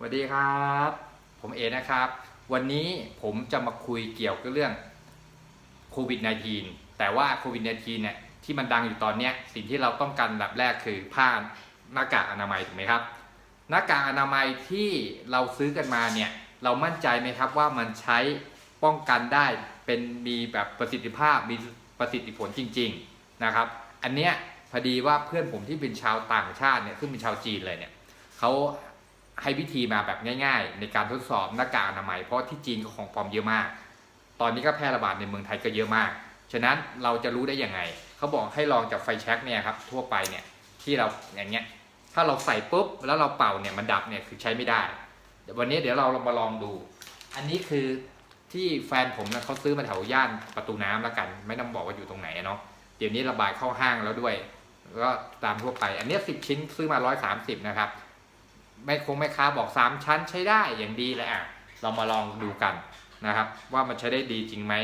สวัสดีครับ ผมเอนะครับ วันนี้ผมจะมาคุยเกี่ยวกับเรื่องโควิด -19 แต่ว่าโควิด -19 เนี่ยที่มันดังอยู่ตอนนี้สิ่งที่เราต้องการอันดับแรกคือผ้าหน้ากากอนามัยถูกไหมครับ หน้ากากอนามัยที่เราซื้อกันมาเนี่ยเรามั่นใจไหมครับว่ามันใช้ป้องกันได้เป็นมีแบบประสิทธิภาพมีประสิทธิผลจริง ๆนะครับ อันเนี้ยพอดีว่าเพื่อนผมที่เป็นชาวต่างชาติเนี่ยซึ่งเป็นชาวจีนเลยเนี่ยเขา ให้วิธีมาแบบง่าย ๆ ในการทดสอบหน้ากากอนามัยเพราะที่จีนก็ของปลอมเยอะมาก ตอนนี้ก็แพร่ระบาดในเมืองไทยก็เยอะมาก ฉะนั้นเราจะรู้ได้ยังไง เขาบอกให้ลองจากไฟแช็กเนี่ยครับทั่วไปเนี่ยที่เราอย่างเงี้ย ถ้าเราใส่ปุ๊บแล้วเราเป่าเนี่ยมันดับเนี่ยคือใช้ไม่ได้ เดี๋ยววันนี้เดี๋ยวเราลองมาลองดู อันนี้คือที่แฟนผมนะเขาซื้อมาแถวย่านประตูน้ำแล้วกัน ไม่ต้องบอกว่าอยู่ตรงไหนเนาะเดี๋ยวนี้ระบายเข้าห้างแล้วด้วย ก็ตามทั่วไป อันนี้สิบชิ้นซื้อมาร้อยสามสิบนะครับ ไม่คงไม่ค้าบอกสามชั้นใช้ได้อย่างดีเลยอะ เรามาลองดูกันนะครับ ว่ามันใช้ได้ดีจริงไหม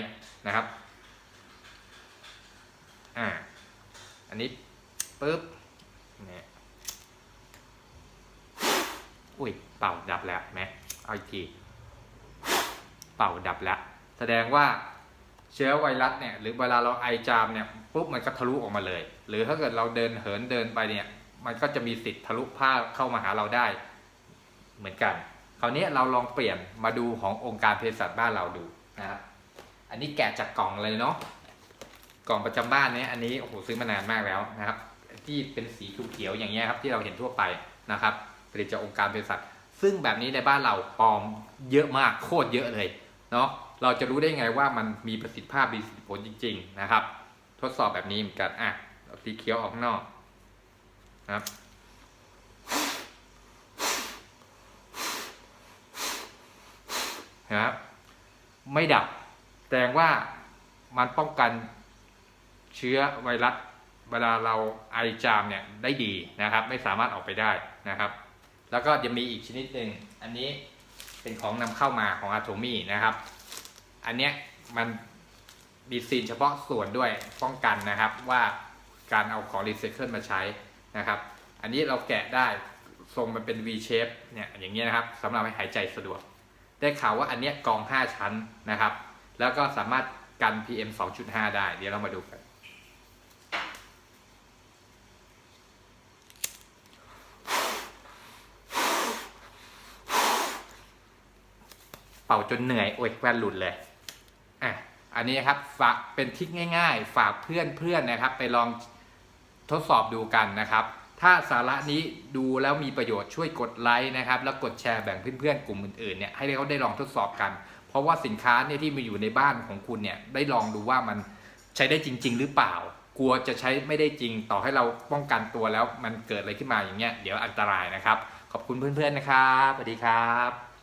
นะครับอ่าอันนี้ปุ๊บเนี่ยอุ้ยเป่าดับแล้วไหมเอาอีกทีเป่าดับแล้ว แสดงว่าเชื้อไวรัสเนี่ยหรือเวลาเราไอจามเนี่ยปุ๊บมันก็ทะลุออกมาเลย หรือถ้าเกิดเราเดินเหินเดินไปเนี่ย มันก็จะมีสิทธิ์ทะลุผ้าเข้ามาหาเราได้ เหมือนกัน คราวนี้เราลองเปลี่ยนมาดูขององค์การเภสัชบ้านเราดูนะครับอันนี้แกะจากกล่องเลยเนาะกล่องประจำบ้านเนี่ยอันนี้โอ้โหซื้อมานานมากแล้วนะครับ ที่เป็นสีเขียวๆอย่างเงี้ยครับที่เราเห็นทั่วไปนะครับผลิตจากองค์การเภสัชซึ่งแบบนี้ในบ้านเราปลอมเยอะมากโคตรเยอะเลยเนาะเราจะรู้ได้ไงว่ามันมีประสิทธิภาพมีผลจริง ๆ นะครับ ทดสอบแบบนี้เหมือนกันอะสีเขียวออกข้างนอก ครับนะครับ ไม่ดับ แสดงว่ามันป้องกันเชื้อไวรัสเวลาเราไอจามเนี่ยได้ดีนะครับ ไม่สามารถออกไปได้นะครับ แล้วก็จะมีอีกชนิดหนึ่งอันนี้เป็นของนำเข้ามาของอาโทมี่นะครับ อันเนี้ยมันมีซีนเฉพาะส่วนด้วยป้องกันนะครับว่าการเอาของรีไซเคิลมาใช้ นะครับ อันนี้เราแกะได้ทรงมันเป็น V shape เนี่ยอย่างเงี้ยนะครับสำหรับให้หายใจสะดวก ได้ข่าวว่าอันเนี้ยกอง 5 ชั้นนะครับ แล้วก็สามารถกัน PM 2.5 ได้ เดี๋ยวเรามาดูกัน เป่าจนเหนื่อย โอ้ยแว่นหลุดเลยอะอันนี้ครับฝากเป็นทิกง่าย ๆ ฝากเพื่อนเพื่อนนะครับ ไปลอง ทดสอบดูกันนะครับ ถ้าสาระนี้ดูแล้วมีประโยชน์ช่วยกดไลค์นะครับ แล้วกดแชร์แบ่งเพื่อนๆกลุ่มอื่นๆเนี่ยให้เขาได้ลองทดสอบกัน เพราะว่าสินค้าเนี่ยที่มาอยู่ในบ้านของคุณเนี่ยได้ลองดูว่ามันใช้ได้จริง ๆ หรือเปล่า กลัวจะใช้ไม่ได้จริงต่อให้เราป้องกันตัวแล้วมันเกิดอะไรขึ้นมาอย่างเงี้ยเดี๋ยวอันตรายนะครับ ขอบคุณเพื่อนๆนะครับสวัสดีครับ